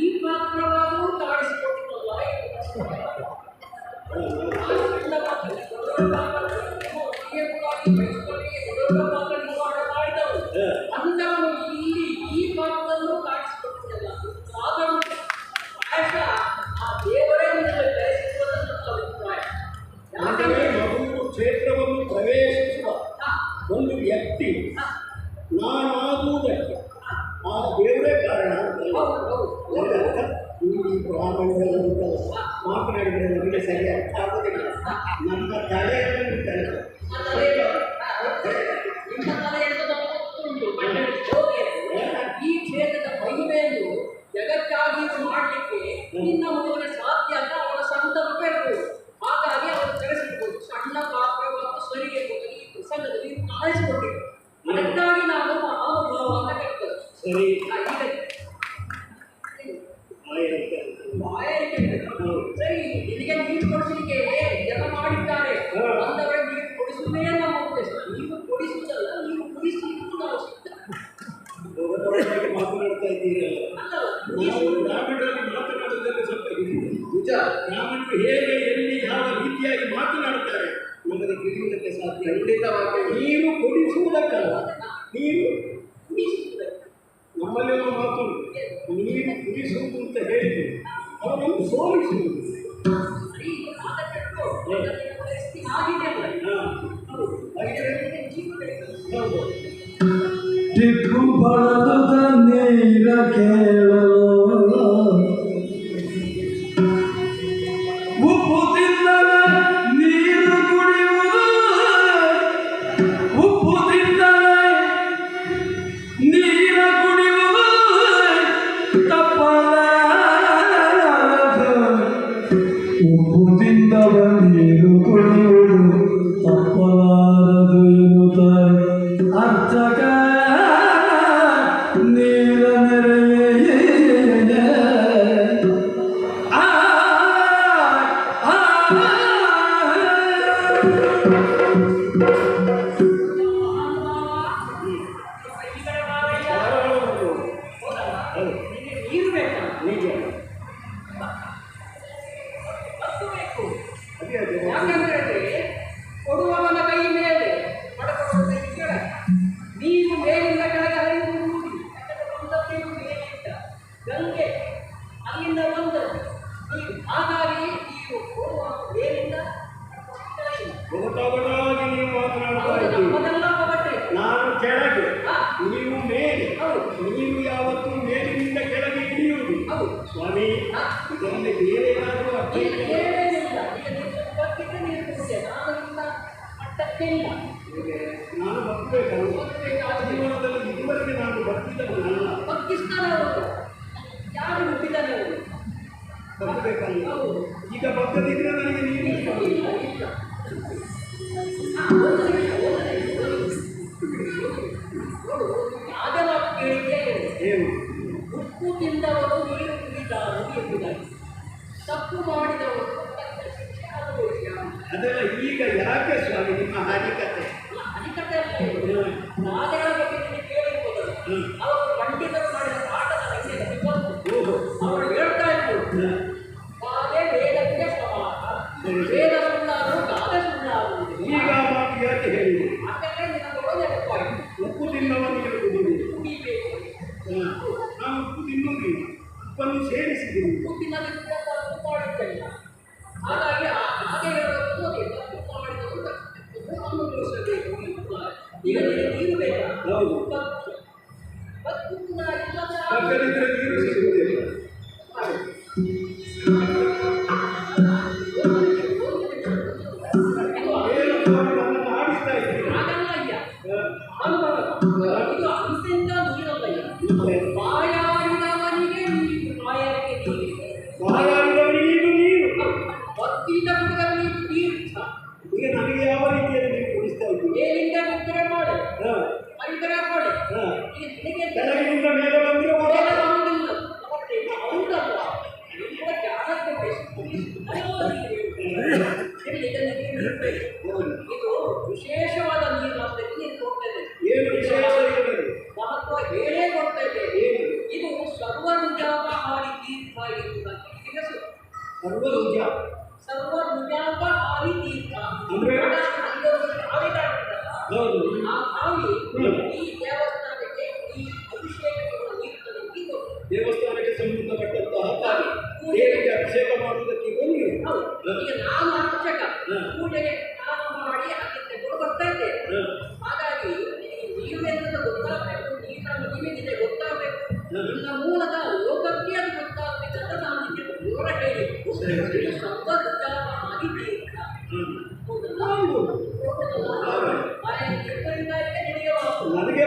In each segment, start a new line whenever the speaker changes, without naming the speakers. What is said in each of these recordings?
ಈ
ಪಾತ್ರವಾಗಿ ಸರಿಯಾಗಿ ಆಗೋದಿಲ್ಲ ನಮ್ಮ
ತಲೆ ವಿಚಾರ ಯಾವತ್ತು ಹೇಗೆ
ಎಲ್ಲಿ ಯಾವ ರೀತಿಯಾಗಿ ಮಾತನಾಡುತ್ತಾರೆ ನಮಗೆ ತಿಳಿಯುವುದಕ್ಕೆ ಸಾಧ್ಯ. ಖಂಡಿತವಾಗಿ ನೀರು ಕುಡಿಸುವುದಕ್ಕಲ್ಲ ನೀರು
ಕುಡಿಸುವುದಕ್ಕೆ
ನಮ್ಮಲ್ಲಿ ಒಂದು ಮಾತು ನೀರು ಕುಡಿಸುವುದು ಅಂತ ಹೇಳಿದ್ರು ಅವರನ್ನು ಸೋಲಿಸುವುದು. ಕೇಳ
ನಮಗೆ
ಬೇರೆ ಏನಾದರೂ ಅರ್ಥ
ಇಲ್ಲ ಮಟ್ಟಕ್ಕೆ ಇಲ್ಲ ತಪ್ಪು ಮಾಡಿದವರು
ಅದಲ್ಲ ಈಗ ಯಾಕೆ ಸ್ವಾಮಿ ನಿಮ್ಮ
ಹರಿಕತೆ ಹರಿಕತೆ ನಾಳೆಯ ಬಗ್ಗೆ ನಿಮಗೆ
ಕೇಳಿರ್ಬೋದು.
ಅವರು ಪಂಡಿತರು ಮಾಡಿದ ಪಾಠದ ಬಗ್ಗೆ
ವಿಪತ್ತು
ಅವರು ಹೇಳ್ತಾ ಇದ್ರು. ಗಾದೆ ವೇದಕ್ಕೆ ಸಮಾನ ವೇದ ಸುಳ್ಳಾದರೂ ಗಾದೆ
ಈಗ ಮಾತು ಯಾಕೆ ಹೇಳಿದೆ
ಹಾಗಾದ್ರೆ ನಿನ್ನ ಕೊಡೋದೇ
ಉಪ್ಪು ತಿನ್ನವನ್ನು ಹೇಳುವುದು
ಕುಡಿಬೇಕು
ನಾನು ಉಪ್ಪು ತಿನ್ನುವುದಿಲ್ಲ ಉಪ್ಪನ್ನು ಸೇರಿಸಿದ್ದೀವಿ
ಉಪ್ಪು ತಿನ್ನಲಿಕ್ಕೆ சொல்லி வாயாடி நீ ஒன்று ನನಗೆ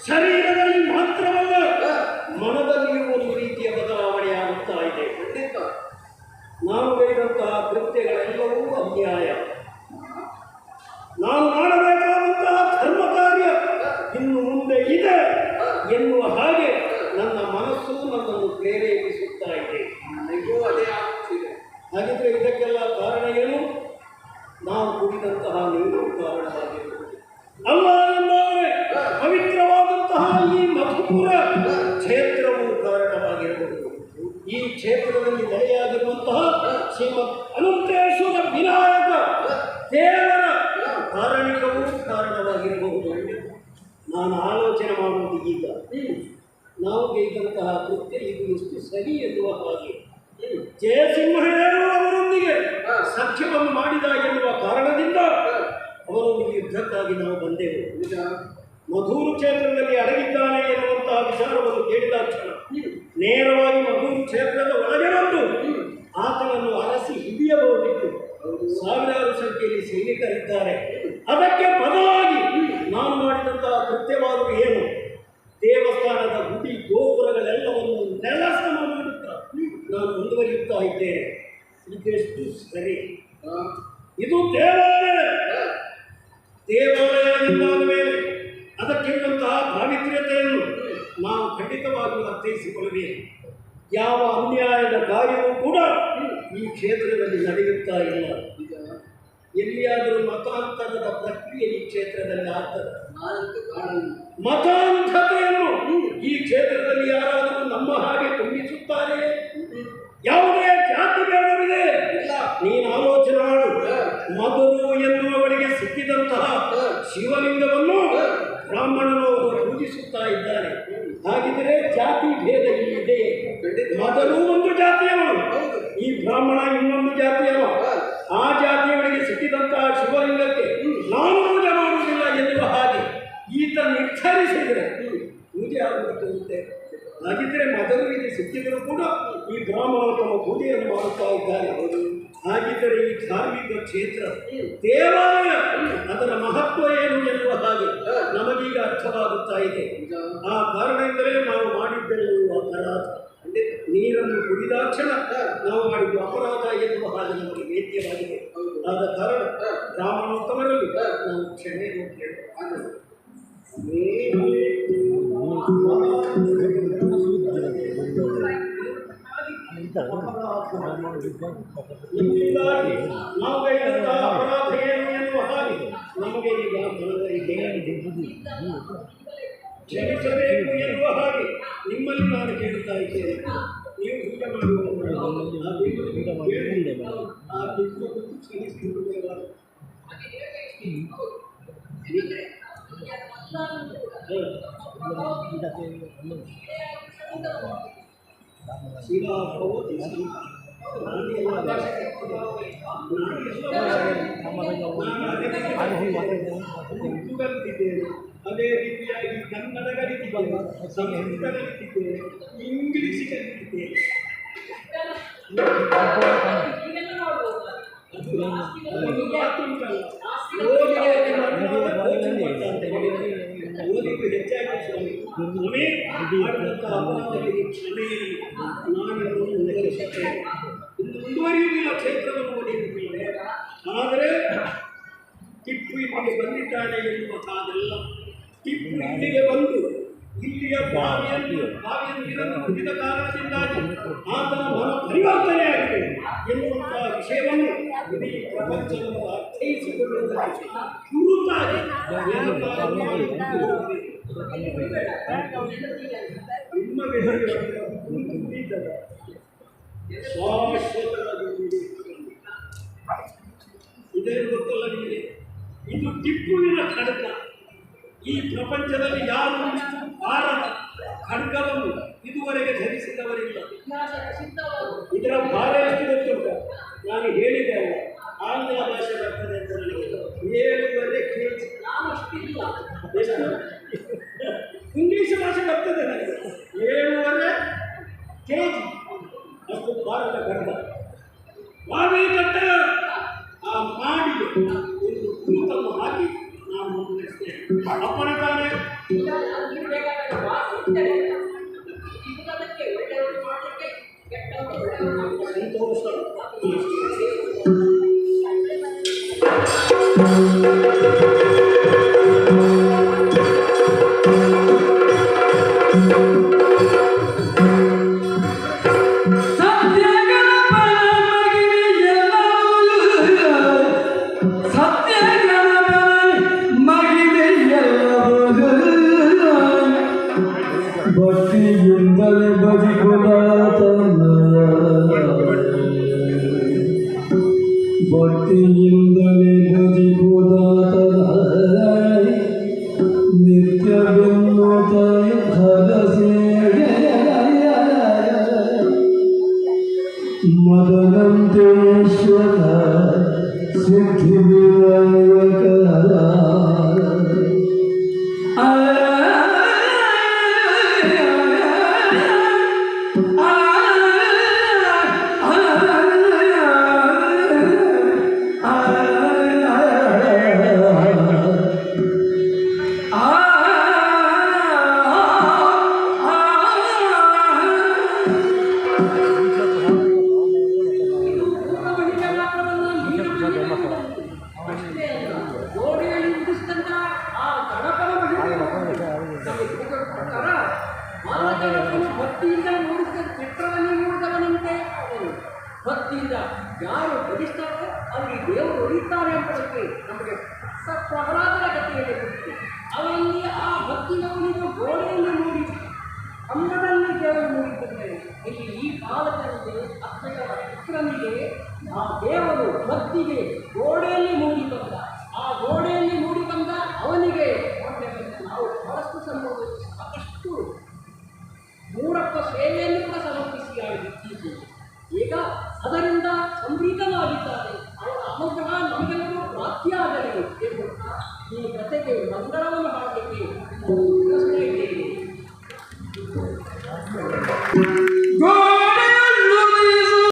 ಶರೀರದಲ್ಲಿ ಮಾತ್ರವಲ್ಲ ಮನದಲ್ಲಿಯೂ ಒಂದು ರೀತಿಯ ಬದಲಾವಣೆ ಆಗುತ್ತಾ ಇದೆ.
ಖಂಡಿತ.
ನಾನು ಹೇಳಿದಂತಹ ಕೃತ್ಯಗಳೆಲ್ಲವೂ ಅನ್ಯಾಯ. ಕ್ಷೇತ್ರದಲ್ಲಿ ನೆಲೆಯಾಗಿರುವಂತಹ ಶ್ರೀಮದ್ ಅನಂತೇಶ್ವರ ವಿನಾಯಕ ದೇವರ ಕಾರಣಿಕವೂ ಕಾರಣವಾಗಿರಬಹುದು. ನಾನು ಆಲೋಚನೆ ಮಾಡುವುದು ಈಗ. ನಾವು ಬೇಕಂತಹ ಕೃತ್ಯ ಇದು ಎಷ್ಟು ಸರಿ ಎನ್ನುವ ಹಾಗೆ. ಜಯಸಿಂಹಯ್ಯರು ಅವರೊಂದಿಗೆ ಸಖ್ಯವನ್ನು ಮಾಡಿದ ಎನ್ನುವ ಕಾರಣದಿಂದ ಅವರೊಂದಿಗೆ ಯುದ್ಧಕ್ಕಾಗಿ ನಾವು ಬಂದೆವು. ಮಧೂರು ಕ್ಷೇತ್ರದಲ್ಲಿ ಅಡಗಿದ್ದಾನೆ ಎನ್ನುವಂತಹ ವಿಚಾರವನ್ನು ಕೇಳಿದ ಕ್ಷಣ ಸಾವಿರಾರು ಸಂಖ್ಯೆಯಲ್ಲಿ ಸೈನಿಕರಿದ್ದಾರೆ. ಅದಕ್ಕೆ ಬದಲಾಗಿ ನಾನು ಮಾಡಿದಂತಹ ಕೃತ್ಯವಾದರೂ ಏನು ದೇವಸ್ಥಾನದ ಗುಡಿ ಗೋಪುರಗಳೆಲ್ಲವನ್ನು ನೆಲಸಮ ಮಾಡುತ್ತಾ ನಾನು ಮುಂದುವರಿಯುತ್ತಾ ಇದ್ದೇನೆ ಇದೆಷ್ಟು ಸರಿ
ಆ,
ಇದು ದೇವಾಲಯ ದೇವಾಲಯ ಎಂದಾದ ಮೇಲೆ ಅದಕ್ಕಿರುವಂತಹ ಪಾವಿತ್ರ್ಯತೆಯನ್ನು ನಾವು ಖಂಡಿತವಾಗಿಯೂ ಅರ್ಥೈಸಿಕೊಳ್ಳಬೇಕು ಯಾವ ಅನ್ಯಾಯದ ಕಾರ್ಯವೂ ಕೂಡ ಈ ಕ್ಷೇತ್ರದಲ್ಲಿ ನಡೆಯುತ್ತಾ ಇಲ್ಲ
ನಿಜ
ಎಲ್ಲಿಯಾದರೂ ಮತಾಂತರದ ಪ್ರಕ್ರಿಯೆ ಈ ಕ್ಷೇತ್ರದಲ್ಲಿ ಆಗ್ತದೆ ಮತಾಂಧತೆಯನ್ನು ಈ ಕ್ಷೇತ್ರದಲ್ಲಿ ಯಾರಾದರೂ ನಮ್ಮ ಹಾಗೆ ತುಂಬಿಸುತ್ತಾರೆ? ಯಾವುದೇ ಜಾತಿ
ಬೇಡವಿದೆ.
ನೀನು ಆಲೋಚನೆ ಮಾಡು. ಮಧುರು ಎನ್ನುವವರಿಗೆ ಸಿಕ್ಕಿದಂತಹ ಶಿವಲಿಂಗವನ್ನು ಬ್ರಾಹ್ಮಣನು ಪೂಜಿಸುತ್ತಾ ಇದ್ದಾರೆ. ಹಾಗಿದ್ರೆ ಜಾತಿ ಭೇದ ಇಲ್ಲಿದೆ. ಮಧುರು ನಿರ್ಧರಿಸಿದರೆ ಪೂಜೆ ಆಗುತ್ತದೆ ಹಾಗಿದ್ರೆ ಮಧುವಿಗೆ ಸಿಕ್ಕಿದರೂ ಕೂಡ ಈ ಬ್ರಾಹ್ಮಣರು ತಮ್ಮ ಪೂಜೆಯನ್ನು ಮಾಡುತ್ತಾ ಇದ್ದಾರೆ. ಹಾಗಿದ್ದರೆ ಈ ಧಾರ್ಮಿಕ ಕ್ಷೇತ್ರ ದೇವಾಲಯ ಅದರ ಮಹತ್ವ ಏನು ಎನ್ನುವ ಹಾಗೆ ನಮಗೀಗ ಅರ್ಥವಾಗುತ್ತಾ ಇದೆ. ಆ ಕಾರಣದಿಂದಲೇ ನಾವು ಮಾಡಿದ್ದೆಲ್ಲವೂ ಅಪರಾಧ. ನೀರನ್ನು ಕುಡಿದಾಕ್ಷಣ ನಾವು ಮಾಡಿದ್ದು ಅಪರಾಧ ಎನ್ನುವ ಹಾಗೆ ನಮಗೆ ವೇದ್ಯವಾಗಿದೆ. ಆದ ಕಾರಣ ಬ್ರಾಹ್ಮಣೋತ್ತಮರಲ್ಲಿ ನಾವು ಕ್ಷಮೆಯನ್ನು ಕೇಳುವ ನಮಗೆ ಈಗ ಕ್ಷಮಿಸಬೇಕು ಎನ್ನುವ ಹಾಗೆ ನಿಮ್ಮಲ್ಲಿ ನಾನು ಕೇಳುತ್ತಾ ಇದ್ದೇನೆ ನೀವು ಊಟ ಮಾಡುವ ಆ ದೇವರಿಗೆ ಅದೇ ರೀತಿಯಾಗಿ ಕನ್ನಡ ಕಲಿತಿದ್ದೇನೆ ಸಂಸ್ಕೃತ ಕಲಿತಿದ್ದೇನೆ ಇಂಗ್ಲಿಷ್ ಕಲಿತಿದ್ದೇನೆ
ಹೀಗೆಲ್ಲ ಮಾಡ್ಬೋದು
ಒಂದು ಮಾತುಂಟಲ್ಲ ಓದಿಗೆ ಮುಂದುವರಿಯುವುದಿಲ್ಲ ಕ್ಷೇತ್ರವನ್ನು ಓದಿರುತ್ತೇನೆ ಆದರೆ ಟಿಪ್ಪು ಇಲ್ಲಿಗೆ ಬಂದಿದ್ದಾನೆ ಎನ್ನುವ ಹಾಗೆಲ್ಲ ಟಿಪ್ಪು ಇಲ್ಲಿಗೆ ಬಂದು ಇಲ್ಲಿಯ ಬಾವಿಯನ್ನು ಬಾವಿಯನ್ನು ಇದನ್ನು ಕುಡಿದ ಕಾರಣದಿಂದಾಗಿ ಆತನ ಮನ ಪರಿವರ್ತನೆಯಾಗಿದೆ ಎನ್ನುವಂತಹ ವಿಷಯವನ್ನು ಇಡೀ ಪ್ರಪಂಚವನ್ನು ಅರ್ಥೈಸಿಕೊಳ್ಳುವುದಕ್ಕೆ ಗುರುತಾಗಿ ಇದೇನು ಗೊತ್ತಲ್ಲ ನಿಮಗೆ ಇದು ಟಿಪ್ಪುವಿನ ಖಡ್ಗ ಈ ಪ್ರಪಂಚದಲ್ಲಿ ಯಾರು ಭಾರತ ಖಡ್ಗವನ್ನು ಇದುವರೆಗೆ ಧರಿಸಿದವರಿಲ್ಲ ಇದರ ಭಾರ ಎಷ್ಟು ಗೊತ್ತುಂಟ ನಾನು ಹೇಳಿದೆ ಆಂಗ್ಲ ಭಾಷೆ ಬರ್ತದೆ ಅಂತ ನನಗೆ ಏಳುವರೆ ಕೇಳಿ
ನಾನು ಅಷ್ಟಿಲ್ಲ Thank you. ದೇವರು ಇಲ್ಲಿ ಈ ಕಾಲದಲ್ಲಿ ಅಕ್ಷರ ಚಿತ್ರನಿಗೆ ಆ ದೇವರು ಭಕ್ತಿಗೆ ಗೋಡೆಯಲ್ಲಿ ಮೂಡಿ ಬಂದ. ಆ ಗೋಡೆಯಲ್ಲಿ ಮೂಡಿ ಬಂದ ಅವನಿಗೆ ನೋಡಬೇಕಂತ ನಾವು ಬಹಳಷ್ಟು ಸಂಭವಿಸಿ ಸಾಕಷ್ಟು ಮೂರಪ್ಪ ಸೇವೆಯನ್ನು ಕೂಡ ಸಮರ್ಪಿಸಿ ಆಗಿದೆ ಈಗ ಅದರಿಂದ ಸಮೃದ್ಧವಾಗಿದೆ